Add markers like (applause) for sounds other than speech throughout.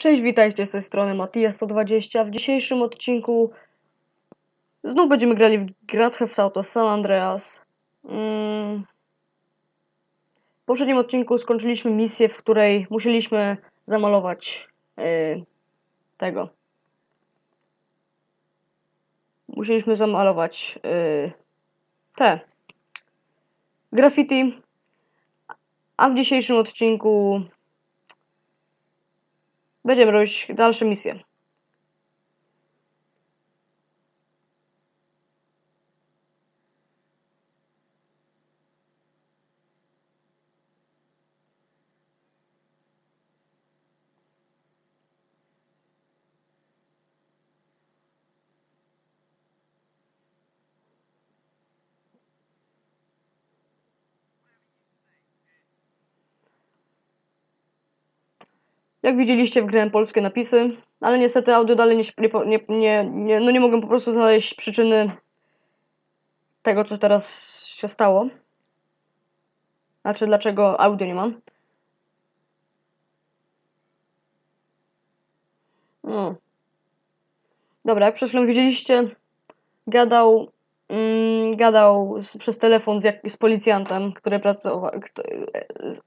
Cześć, witajcie z tej strony Matija120. W dzisiejszym odcinku znów będziemy grali w Grand Theft Auto San Andreas. Mm. W poprzednim odcinku skończyliśmy misję, w której musieliśmy zamalować yy, tego. Musieliśmy zamalować yy, te graffiti. A w dzisiejszym odcinku Będziemy robić dalsze misje. Jak widzieliście, wgrałem polskie napisy, ale niestety audio dalej nie, nie, nie, nie, no nie mogłem po prostu znaleźć przyczyny tego, co teraz się stało. Znaczy, dlaczego audio nie mam. No. Dobra, jak przed widzieliście, gadał, mm, gadał z, przez telefon z, jak, z policjantem, który pracował, kto,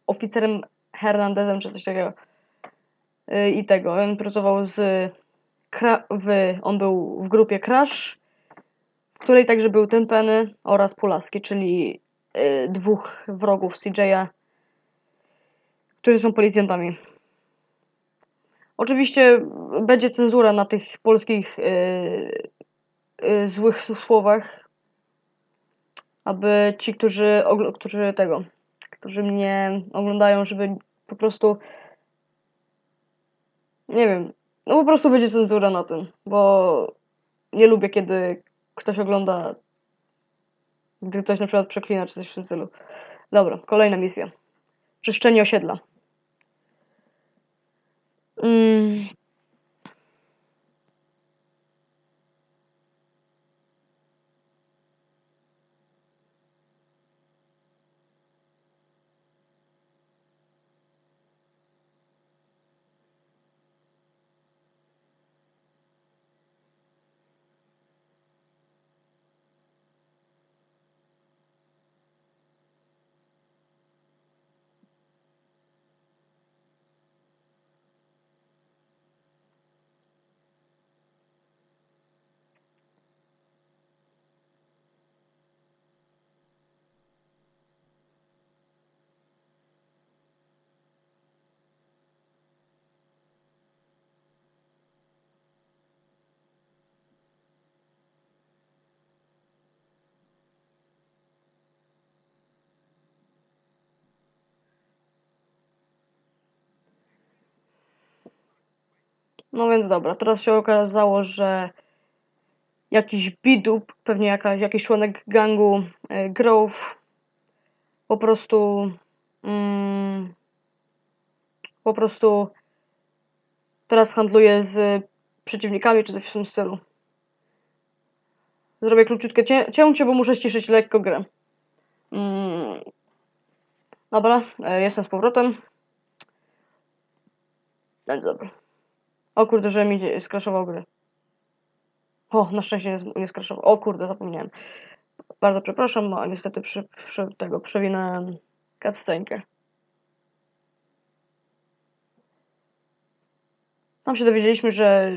oficerem Hernandezem czy coś takiego. Y, i tego. On pracował z. W, on był w grupie Crash, w której także był Penny oraz Pulaski, czyli y, dwóch wrogów CJ'a, którzy są policjantami. Oczywiście będzie cenzura na tych polskich y, y, złych słowach, aby ci, którzy, którzy tego, którzy mnie oglądają, żeby po prostu nie wiem. No po prostu będzie cenzura na tym, bo nie lubię, kiedy ktoś ogląda, gdy ktoś na przykład przeklina czy coś w tym stylu. Dobra, kolejna misja. Czyszczenie osiedla. Mm, No więc dobra, teraz się okazało, że jakiś bidup, pewnie jakaś, jakiś członek gangu e, Grove po prostu mm, po prostu teraz handluje z przeciwnikami czy coś w tym stylu. Zrobię króciutkie cię cięcie, bo muszę ściszyć lekko grę. Mm. Dobra, e, jestem z powrotem. Więc dobra. O kurde, że mi skraszował gry. O, na szczęście nie, skraszował. O kurde, zapomniałem. Bardzo przepraszam, no niestety przy, przy tego przewinąłem cutscenkę. Tam się dowiedzieliśmy, że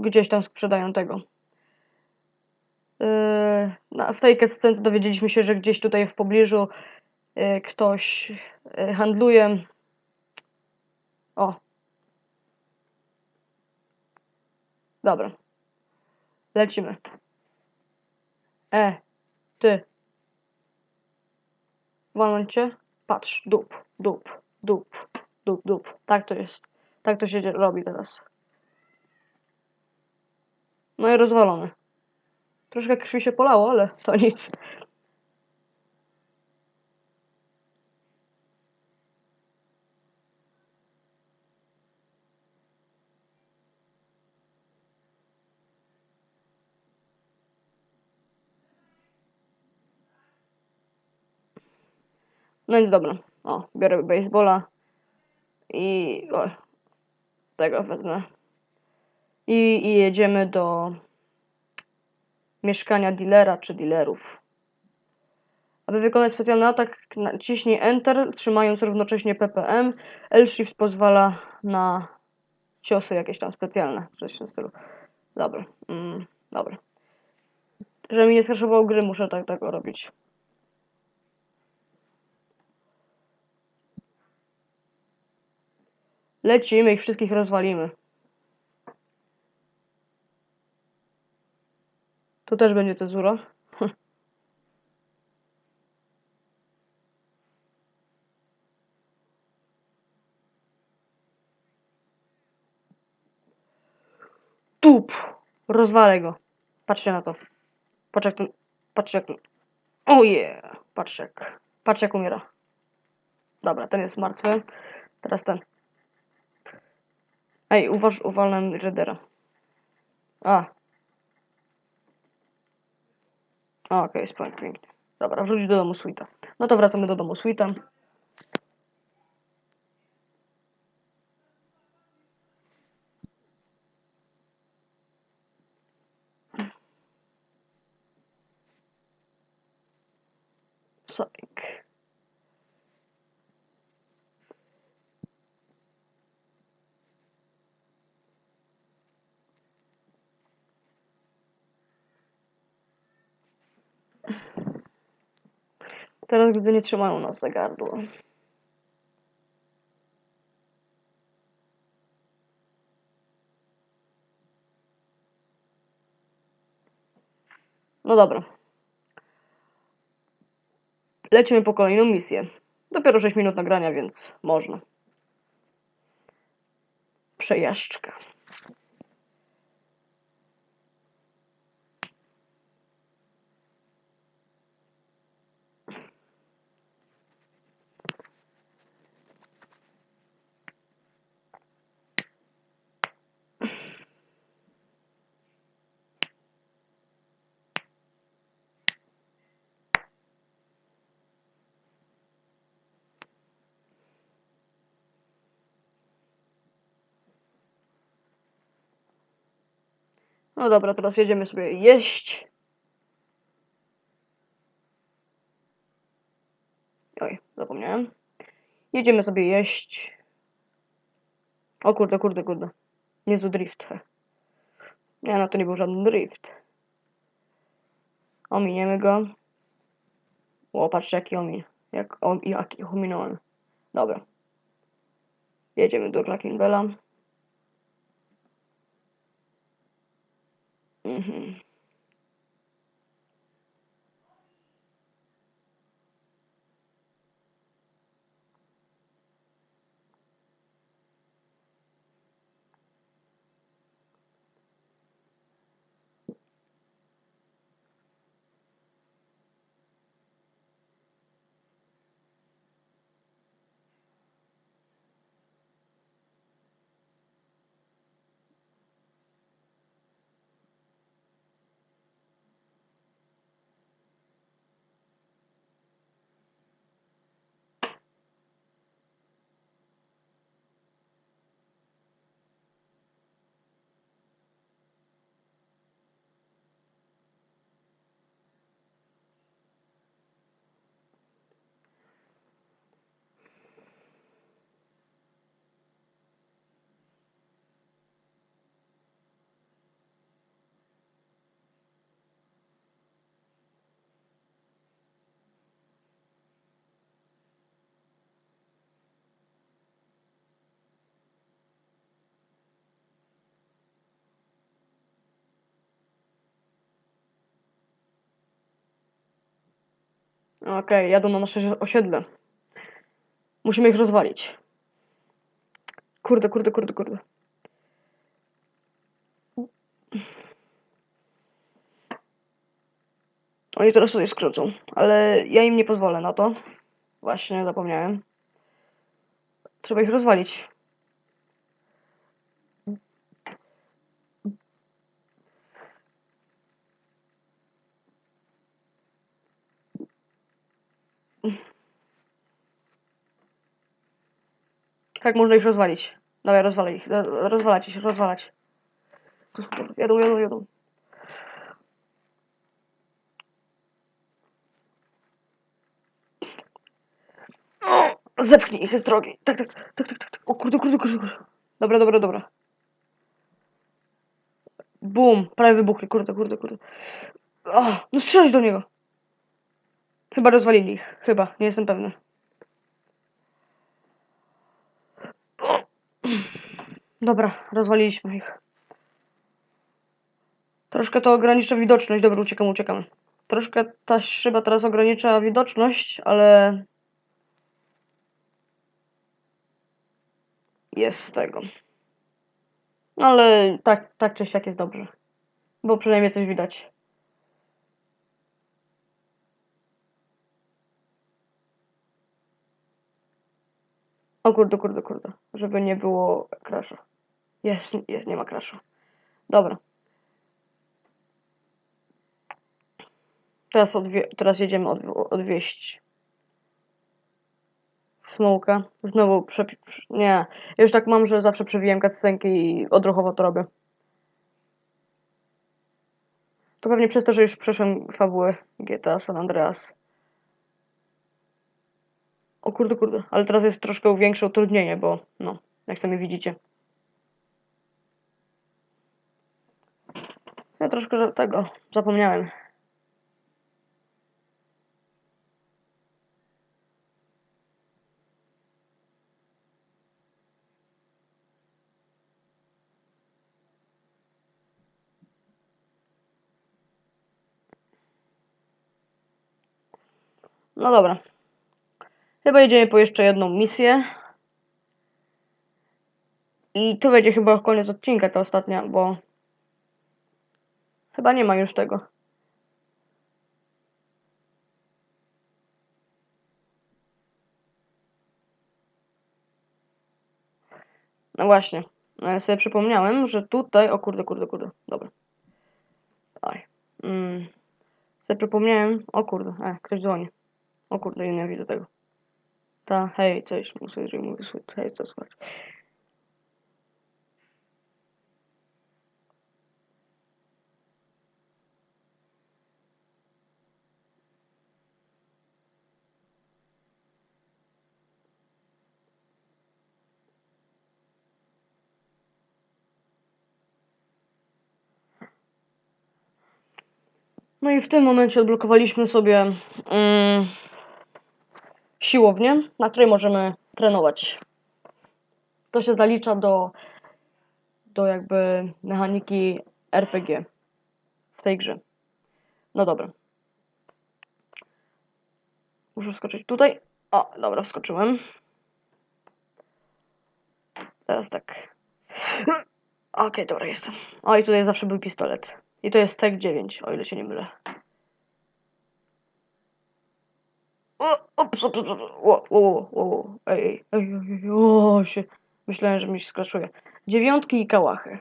gdzieś tam sprzedają tego. Yy, w tej cutscence dowiedzieliśmy się, że gdzieś tutaj w pobliżu yy, ktoś yy, handluje. O, Dobra. Lecimy. E, ty. Walnąć cię? Patrz, dup, dup, dup, dup, dup. Tak to jest. Tak to się robi teraz. No i rozwalony. Troszkę krwi się polało, ale to nic. No więc dobra. O, biorę baseballa i o, tego wezmę. I, I jedziemy do mieszkania dealera czy dealerów. Aby wykonać specjalny atak, naciśnij Enter, trzymając równocześnie PPM. L-Shift pozwala na ciosy jakieś tam specjalne, coś w tym stylu. Dobra, mm, dobra. Żeby mi nie skraszował gry, muszę tak tego robić. Lecimy, ich wszystkich rozwalimy. Tu też będzie cezura. (laughs) Tup! Rozwalę go. Patrzcie na to. Patrz jak ten... Patrz jak... O yeah! Patrz jak... Patrz jak umiera. Dobra, ten jest martwy. Teraz ten. Ej, uważ, uwalnę Redera. A. A, Okej, okay, pięknie. Dobra, wróć do domu Sweeta. No to wracamy do domu Sweeta. Psych. Teraz, gdy nie trzymają nas za gardło. No dobra. Lecimy po kolejną misję. Dopiero 6 minut nagrania, więc można. Przejażdżka. No dobra, teraz jedziemy sobie jeść. Oj, zapomniałem. Jedziemy sobie jeść. O kurde, kurde, kurde. Niezły drift. Nie, no to nie był żaden drift. Ominiemy go. O, patrzcie jaki omin. Jak, o, jaki ominąłem. Dobra. Jedziemy do Clackinbella. Mhm. Okej, jadą na nasze osiedle. Musimy ich rozwalić. Kurde, kurde, kurde, kurde. Oni teraz sobie skrócą, ale ja im nie pozwolę na to. Właśnie, zapomniałem. Trzeba ich rozwalić. Jak można ich rozwalić? Dawaj, rozwalaj ich. Ro- Rozwalacie się, rozwalać. Jadą, jadą, jadą. Zepchnij ich z drogi. Tak, tak, tak, tak, tak. tak. O kurde, kurde, kurde, kurde. Dobra, dobra, dobra. Bum, prawie wybuchli, kurde, kurde, kurde. O, no strzelać do niego. Chyba rozwalili ich, chyba, nie jestem pewny. O. Dobra, rozwaliliśmy ich. Troszkę to ogranicza widoczność. Dobra, uciekamy, uciekamy. Troszkę ta szyba teraz ogranicza widoczność, ale... Jest z tego. No ale tak, tak czy siak jest dobrze. Bo przynajmniej coś widać. O kurde, kurde, kurde. Żeby nie było crasha. Jest, jest, nie ma crasha. Dobra. Teraz, odwie teraz jedziemy od odwieźć Smołka. Znowu przepi... Nie. Ja już tak mam, że zawsze przewijam cutscenki i odruchowo to robię. To pewnie przez to, że już przeszłem fabułę GTA San Andreas. O kurde, kurde. Ale teraz jest troszkę większe utrudnienie, bo no, jak sami widzicie. Ja troszkę tego zapomniałem. No dobra. Chyba jedziemy po jeszcze jedną misję. I to będzie chyba koniec odcinka, ta ostatnia, bo chyba nie ma już tego. No właśnie. No ja sobie przypomniałem, że tutaj... O kurde, kurde, kurde. Dobra. Aj. Mm. Sobie przypomniałem... O kurde, e, ktoś dzwoni. O kurde, nie widzę tego. Ta, hej, cześć, muszę, że mówię, hej, co słychać. No i w tym momencie odblokowaliśmy sobie mm, siłownię, na której możemy trenować. To się zalicza do, do jakby mechaniki RPG w tej grze. No dobra. Muszę wskoczyć tutaj. O, dobra, wskoczyłem. Teraz tak. (sniffs) Okej, dobra, jestem. O, i tutaj zawsze był pistolet. I to jest TEG 9, o ile się nie mylę. O, ops, ops, ops, ło, ło, ło. Ej, ej, ej, ej, o. Myślałem, że mi się skraszuje. Dziewiątki i kałachy.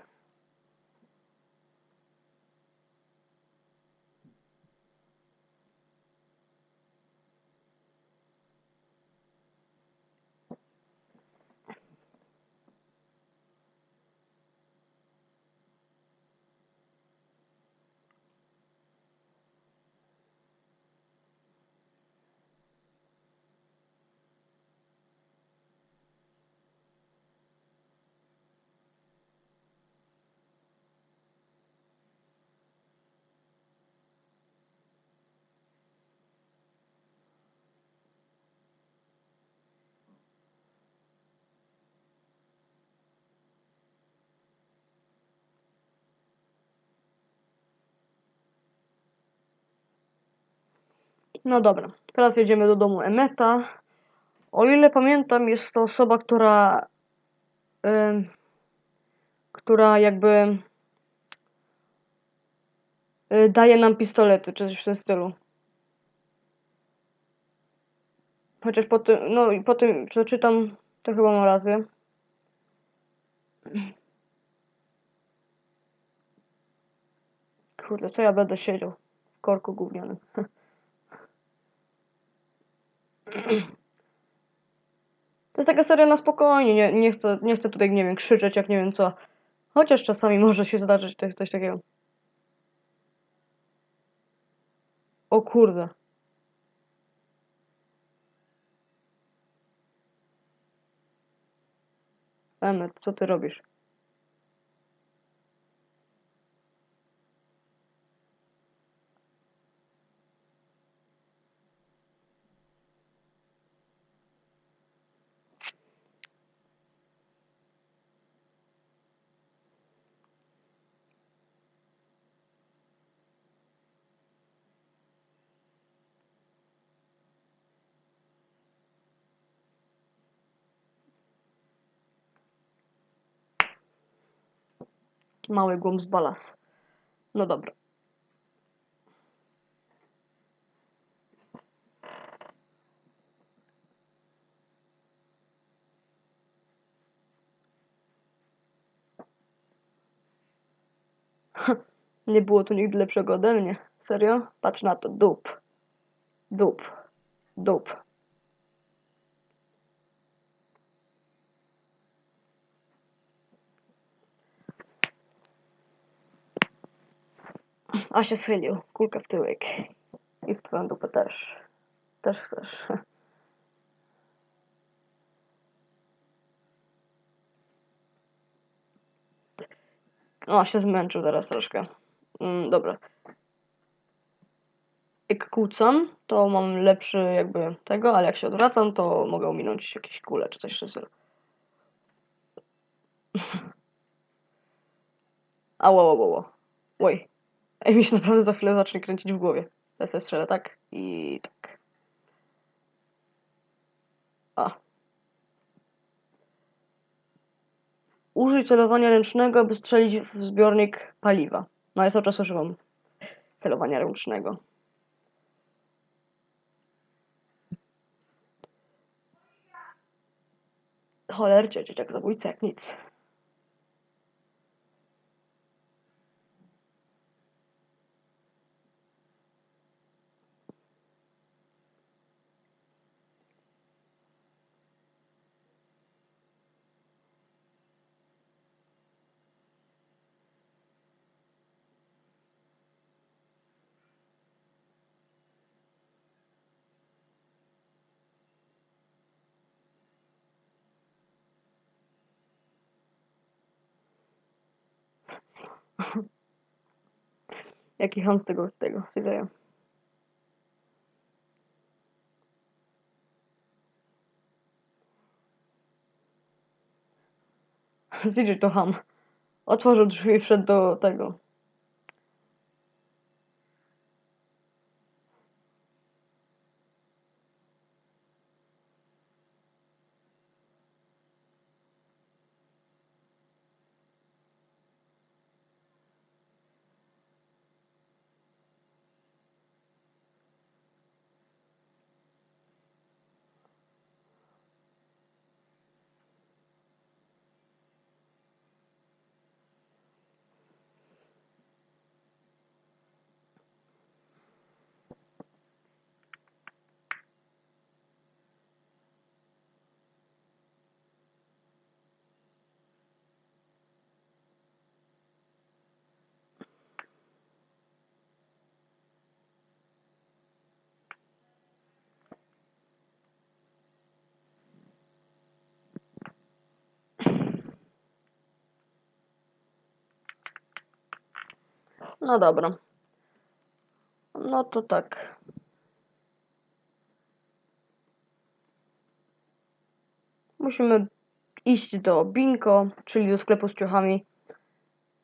No dobra, teraz jedziemy do domu Emeta. O ile pamiętam, jest to osoba, która. em, która jakby. y, daje nam pistolety, czy coś w tym stylu. Chociaż po tym, no i po tym, co czytam, to chyba ma rację. Kurde, co ja będę siedział w korku gównianym. (laughs) To jest taka seria na spokojnie, nie, nie, chcę, nie chcę tutaj, nie wiem, krzyczeć jak nie wiem co. Chociaż czasami może się zdarzyć coś, coś takiego. O kurde. Emmet, co ty robisz? Mały głąb z balas. No dobra. (laughs) Nie było tu nigdy lepszego ode mnie. Serio? Patrz na to. Dup. Dup. Dup. A się schylił. Kulka w tyłek. I w twoją dupę też. Też chcesz. O, się zmęczył teraz troszkę. Mm, dobra. Jak kłócam, to mam lepszy jakby tego, ale jak się odwracam, to mogę ominąć jakieś kule czy coś w tym stylu. A, wo, wo, wo, wo. Oj. (laughs) Ej, mi się naprawdę za chwilę zacznie kręcić w głowie. Ja sobie strzelę tak i tak. A. Użyj celowania ręcznego, by strzelić w zbiornik paliwa. No ja cały czas używam celowania ręcznego. Cholercie, dzieciak zabójca jak nic. Jaki ham z tego, tego. CJ to ham. Otworzył drzwi i wszedł do tego. No dobra. No to tak. Musimy iść do Binko, czyli do sklepu z ciuchami,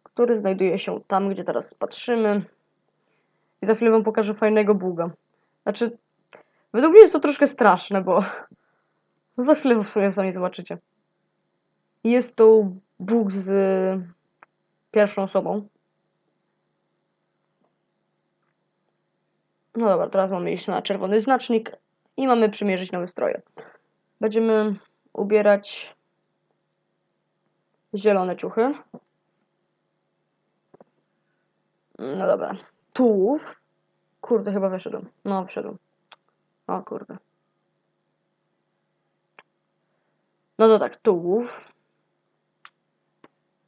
który znajduje się tam, gdzie teraz patrzymy. I za chwilę wam pokażę fajnego buga. Znaczy, według mnie jest to troszkę straszne, bo za chwilę w sumie sami zobaczycie. Jest to bóg z pierwszą osobą. No dobra, teraz mamy iść na czerwony znacznik i mamy przymierzyć nowe stroje. Będziemy ubierać zielone ciuchy. No dobra. Tułów. Kurde, chyba wyszedłem. No, wyszedłem. O kurde. No to tak, tułów.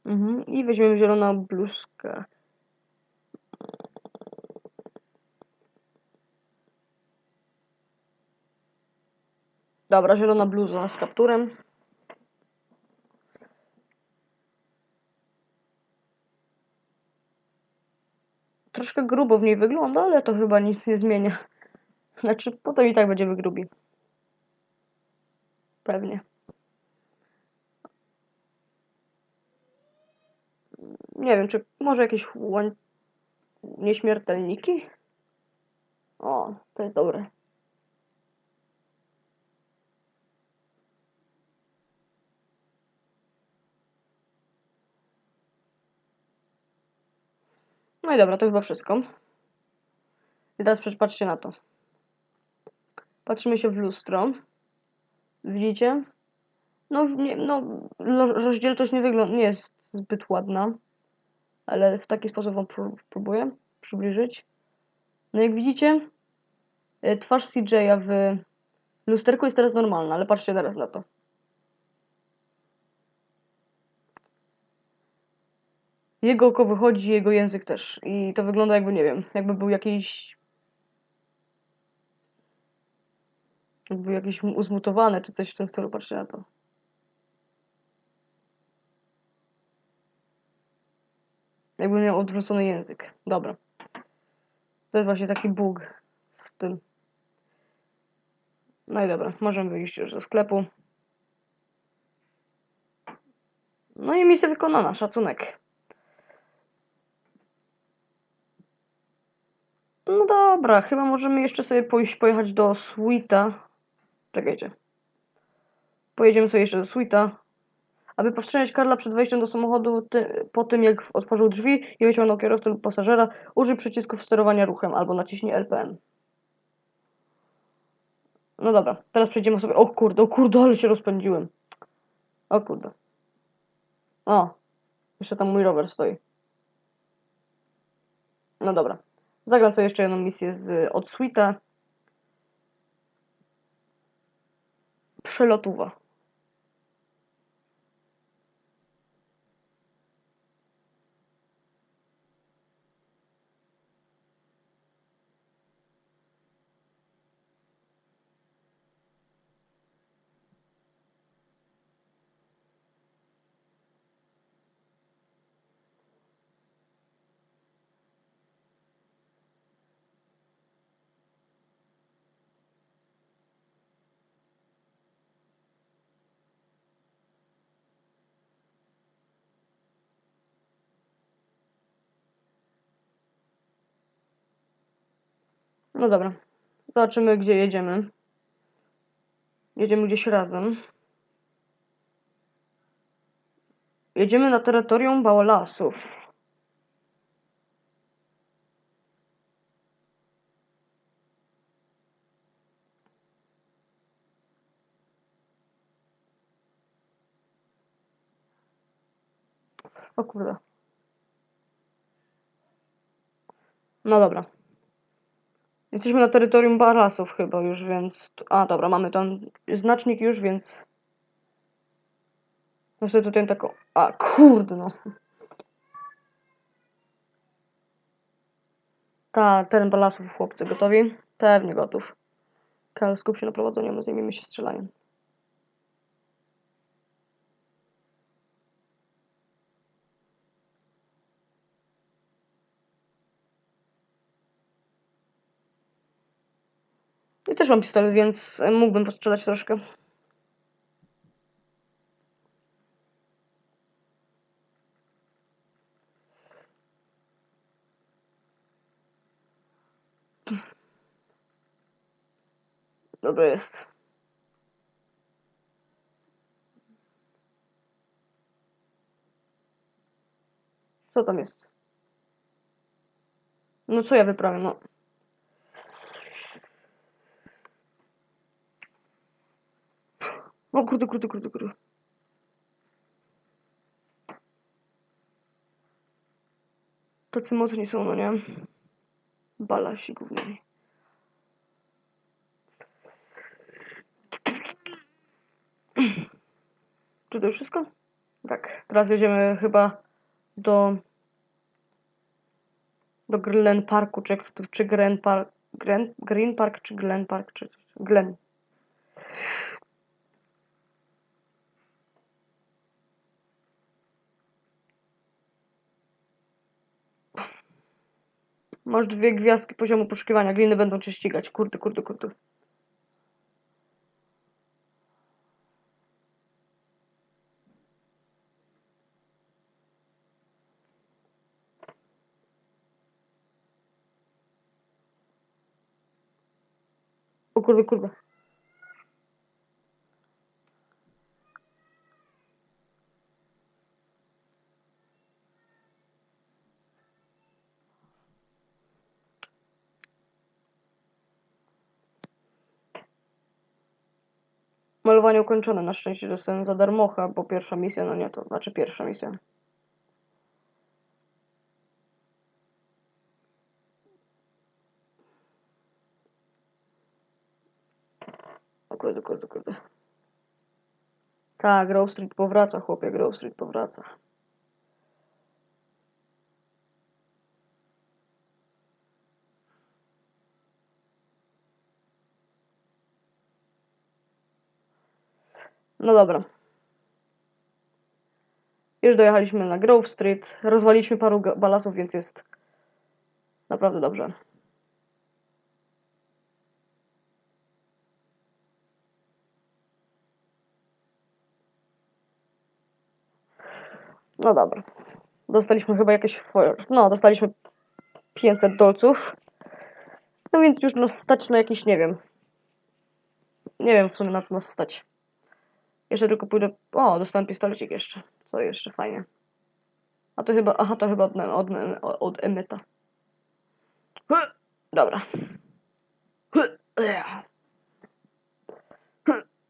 Mhm. I weźmiemy zieloną bluzkę. Dobra, zielona bluza z kapturem. Troszkę grubo w niej wygląda, ale to chyba nic nie zmienia. Znaczy, potem i tak będziemy grubi. Pewnie. Nie wiem, czy może jakieś nieśmiertelniki? O, to jest dobre. No i dobra, to chyba wszystko. I teraz patrzcie na to. Patrzymy się w lustro. Widzicie? No, nie, no rozdzielczość nie wygląda, nie jest zbyt ładna, ale w taki sposób wam pró- próbuję przybliżyć. No jak widzicie, y, twarz CJ'a w lusterku jest teraz normalna, ale patrzcie teraz na to. Jego oko wychodzi, jego język też. I to wygląda jakby, nie wiem, jakby był jakiś... Jakby był jakiś uzmutowany, czy coś w tym stylu, patrzcie na to. Jakby miał odwrócony język. Dobra. To jest właśnie taki bóg z tym. No i dobra, możemy wyjść już do sklepu. No i misja wykonana, szacunek. No dobra, chyba możemy jeszcze sobie pojechać do Sweeta. Czekajcie. Pojedziemy sobie jeszcze do Sweeta. Aby powstrzymać Karla przed wejściem do samochodu ty, po tym, jak otworzył drzwi i wyciągnął kierowcę lub pasażera, użyj przycisków sterowania ruchem albo naciśnij LPM. No dobra, teraz przejdziemy sobie... O kurde, o kurde, ale się rozpędziłem. O kurde. O, jeszcze tam mój rower stoi. No dobra. Zagram sobie jeszcze jedną misję z, od Sweeta. Przelotuwa. No dobra. Zobaczymy, gdzie jedziemy. Jedziemy gdzieś razem. Jedziemy na terytorium Baolasów. O kurde. No dobra. Jesteśmy na terytorium Balasów chyba już, więc... A, dobra, mamy tam znacznik już, więc... No sobie tutaj taką... A, kurde no. Ta, teren Balasów, chłopcy, gotowi? Pewnie gotów. Karl, skup się na prowadzeniu, my zajmiemy się strzelaniem. Też mam pistolet, więc mógłbym postrzelać troszkę. Dobra jest. Co tam jest? No co ja wyprawię, no. O kurde, kurde, kurde, kurde. Tacy mocni są, no nie? Balasi gówniani. Czy to już wszystko? Tak, teraz jedziemy chyba do do Glen Parku, czy, czy Glen Park, Green Park, czy Glen Park, czy Glen. Masz dwie gwiazdki poziomu poszukiwania. Gliny będą cię ścigać. Kurde, kurde, kurde. O kurde, kurde. Malowanie ukończone. Na szczęście dostałem za darmocha, bo pierwsza misja, no nie to, znaczy pierwsza misja. O kurde, kurde, kurde. Tak, Grove Street powraca, chłopie, Grove Street powraca. No dobra. Już dojechaliśmy na Grove Street. Rozwaliliśmy paru balasów, więc jest naprawdę dobrze. No dobra. Dostaliśmy chyba jakieś. No, dostaliśmy 500 dolców. No więc już nas stać na jakiś, nie wiem. Nie wiem w sumie na co nas stać. Jeszcze tylko pójdę. O, dostałem pistolecik jeszcze. Co jeszcze fajnie. A to chyba. Aha, to chyba od, od, od Emeta. Dobra.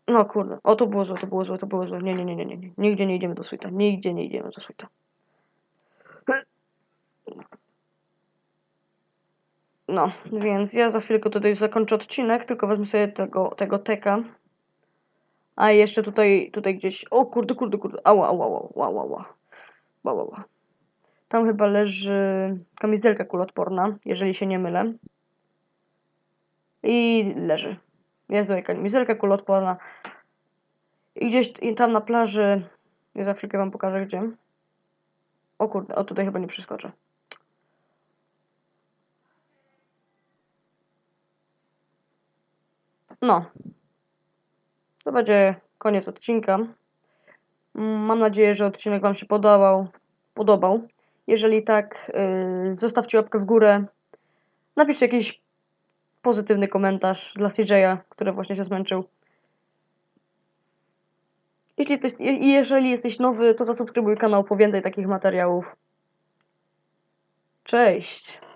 No kurde. O, to było złe, to było złe, to było złe. Nie, nie, nie, nie, nie. Nigdzie nie idziemy do suita. Nigdzie nie idziemy do suita. No, więc ja za chwilkę tutaj zakończę odcinek, tylko wezmę sobie tego, tego teka. A jeszcze tutaj, tutaj gdzieś. O kurde, kurde, kurde. Ała, ała, ała, ała, ała. Ała, ała. Tam chyba leży kamizelka kuloodporna, jeżeli się nie mylę. I leży. Jest tutaj kamizelka kuloodporna. I gdzieś i tam na plaży. Ja za chwilkę wam pokażę gdzie. O kurde, o tutaj chyba nie przeskoczę. No. To będzie koniec odcinka. Mm, Mam nadzieję, że odcinek Wam się podobał. podobał. Jeżeli tak, yy, zostawcie łapkę w górę. Napiszcie jakiś pozytywny komentarz dla CJ'a, który właśnie się zmęczył. Jeśli jesteś, jeżeli jesteś nowy, to zasubskrybuj kanał po więcej takich materiałów. Cześć!